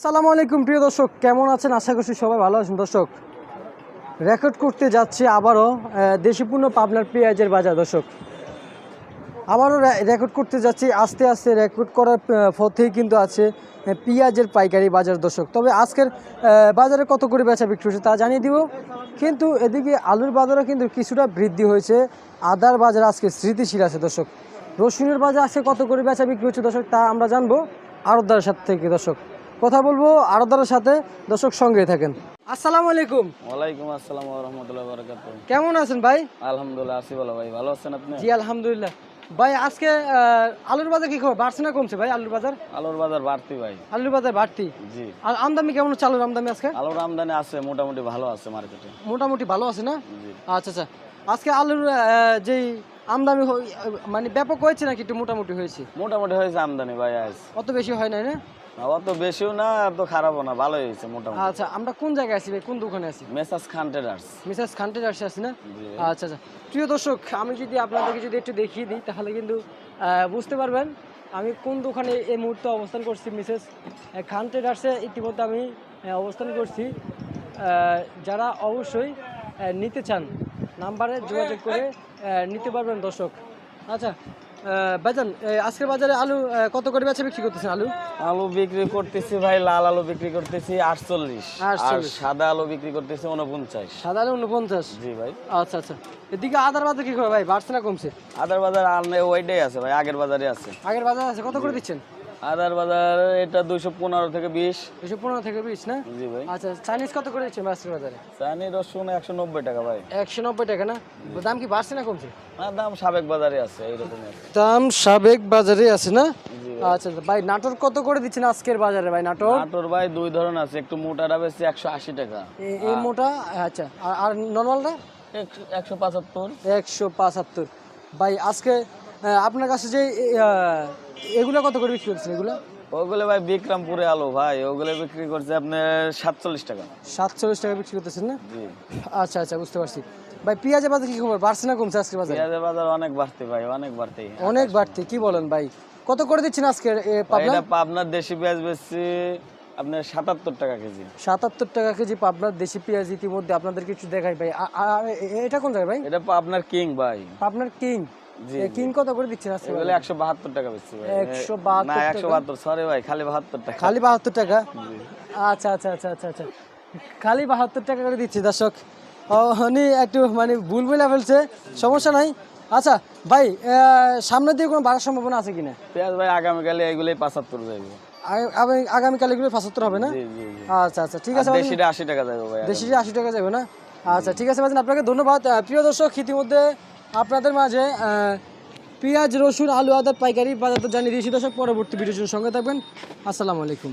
সালামু আলাইকুম, প্রিয় দর্শক। কেমন আছেন? আশা করছি সবাই ভালো আছেন। দর্শক রেকর্ড করতে যাচ্ছি আবারও দেশিপূর্ণ পাবনার পেঁয়াজের বাজার। দর্শক, আবারও রেকর্ড করতে যাচ্ছি। আস্তে আস্তে রেকর্ড করার পথেই কিন্তু আছে পেঁয়াজের পাইকারি বাজার। দর্শক, তবে আজকের বাজারে কত করে বেচা বিক্রি হচ্ছে তা জানিয়ে দিব। কিন্তু এদিকে আলুর বাজারও কিন্তু কিছুটা বৃদ্ধি হয়েছে। আদার বাজার আজকে স্মৃতিশীল আছে। দর্শক, রসুনের বাজার আজকে কত করে বেচা বিক্রি হচ্ছে দর্শক তা আমরা জানব আড়তদারের সাথে থেকে। দর্শক কথা বলব আড়তদারের সাথে। দর্শক সঙ্গে থাকেন। আসসালামু আলাইকুম। ওয়ালাইকুম আসসালাম রহমতুল্লাহ বরকাত কেমন আছেন ভাই? আলহামদুলিল্লাহ আসি বলো ভাই। ভালো আছেন আপনি? জি আলহামদুলিল্লাহ। ভাই আজকে আলুর বাজার কি খবর? বাড়ছে না কমছে ভাই আলুর বাজার? আলুর বাজার বাড়তি ভাই। আলুর বাজার বাড়তি? জি। আর আমদানি কেমন হচ্ছে? আলুর আমদানি আজকে? আলুর আমদানি আছে মোটামুটি ভালো আছে মার্কেটে মোটামুটি ভালো আছে না? জি। আচ্ছা আচ্ছা। আজকে আলুর যেই আমদানি মানে ব্যাপক হয়েছে নাকি একটু মোটামুটি হয়েছে? মোটামুটি হয়েছে আমদানি ভাই আজ। অত বেশি হয় নাই না? অত বেশিও না তো খারাপও না ভালোই হয়েছে মোটামুটি। আচ্ছা আমরা কোন জায়গায় আছি ভাই? কোন দোকানে আছি? Messrs Khan traders. আসছে আছি না? আচ্ছা আচ্ছা। প্রিয় দর্শক আমি যদি আপনাদেরকে যদি একটু দেখিয়ে দিই তাহলে কিন্তু বুঝতে পারবেন আমি কোন দোকানে এই মুহূর্তে অবস্থান করছি মিসেস খান ট্রেডার্সে ইতিমধ্যে আমি অবস্থান করছি। যারা অবশ্যই নিতে চান নাম্বারে যোগাযোগ করে নিতে পারবেন দর্শক। আচ্ছা বাজান আজকের বাজারে আলু কত করে বেচা বিক্রি করতেছেন আলু? আলু বিক্রি করতেছি ভাই লাল আলু বিক্রি করতেছি আটচল্লিশ। আর 48 সাদা আলু বিক্রি করতেছি উনপঞ্চাশ সাদা আলু উনপঞ্চাশ জি ভাই। আচ্ছা আচ্ছা। এদিকে আদার বাজার কি করে ভাই বাড়ছে না কমছে? আদার বাজার ওইটাই আছে ভাই আগের বাজারে আছে। আগের বাজার আছে কত করে দিচ্ছেন? আদার বাজার এটা দুইশো পনেরো থেকে বিশ। দুশো পনেরো থেকে বিশ না? জি ভাই। আচ্ছা চাইনিজ কত করে দিচ্ছেন মাছের বাজারে? চানি রসুন একশো নব্বই টাকা ভাই। একশো নব্বই টাকা না? দাম কি বাড়ছে না কমছে? আর দাম সাবেক বাজারে আছে এইরকম দাম সাবেক বাজারে আছে না? আচ্ছা। ভাই নাটোর কত করে দিচ্ছেন আজকের বাজারে ভাই নাটোর? নাটোর ভাই দুই ধরন আছে একটু মোটাটা বেশি একশো আশি টাকা। এই মোটা? আচ্ছা আর- নর্মালটা? এক- একশো পঁচাত্তর। একশো পাঁচাত্তর। ভাই আজকে আপনার কাছে যে এগুলো কত করে বিক্রি করছেন এগুলো? ওগুলো ভাই বিক্রমপুরে আলো ভাই ওগুলো বিক্রি করছে আপনার সাতচল্লিশ টাকা। সাতচল্লিশ টাকা বিক্রি করতেছেন না? আচ্ছা আচ্ছা বুঝতে পারছি। ভাই পেঁয়াজের বাজার কি খবর? বাড়ছে না কমছে আজকের বাজার? পেঁয়াজের বাজার অনেক বাড়তি ভাই অনেক বাড়তে। অনেক বাড়তি কি বলেন ভাই? কত করে দিচ্ছেন আজকে পাবনা? পাবনার দেশি পেঁয়াজ বেশি আপনার সাতাত্তর টাকা কেজি। সাতাত্তর টাকা কেজি পাবনার দেশি পেঁয়াজ ইতিমধ্যে আপনাদের কিছু দেখাই ভাই। আর এটা কোন জায়গায় ভাই? এটা পাবনার কিং ভাই। পাবনার কিং? কিং কত করে দিচ্ছেন আজকে এগুলো একশো বাহাত্তর টাকা বেশি ভাই। একশো বাহাত্তর না একশো বাহাত্তর সরি ভাই খালি বাহাত্তর টাকা। খালি বাহাত্তর টাকা? আচ্ছা আচ্ছা আচ্ছা আচ্ছা আচ্ছা। খালি বাহাত্তর টাকা করে দিচ্ছি দর্শক। ও, উনি একটু মানে ভুল বলে ফেলছে সমস্যা নাই। আচ্ছা ভাই আহ, সামনের দিকে কোনো বাড়ার সম্ভাবনা আছে কিনা? পেঁয়াজ ভাই আগামীকালে এগুলোই পাঁচাত্তর আগামী- আগামীকাল এগুলো পঁচাত্তর হবে না? আচ্ছা আচ্ছা ঠিক আছে। দেশিটা আশি টাকা যাবে ভাই আশি টাকা যাবে না? আচ্ছা ঠিক আছে ভাইজান আপনাকে ধন্যবাদ। প্রিয় দর্শক ইতিমধ্যে আপনাদের মাঝে পেঁয়াজ রসুন আলু আদার পাইকারি বাজার তো জানিয়ে দিয়েছি। দর্শক পরবর্তী ভিডিওর সঙ্গে থাকবেন। আসসালামু আলাইকুম।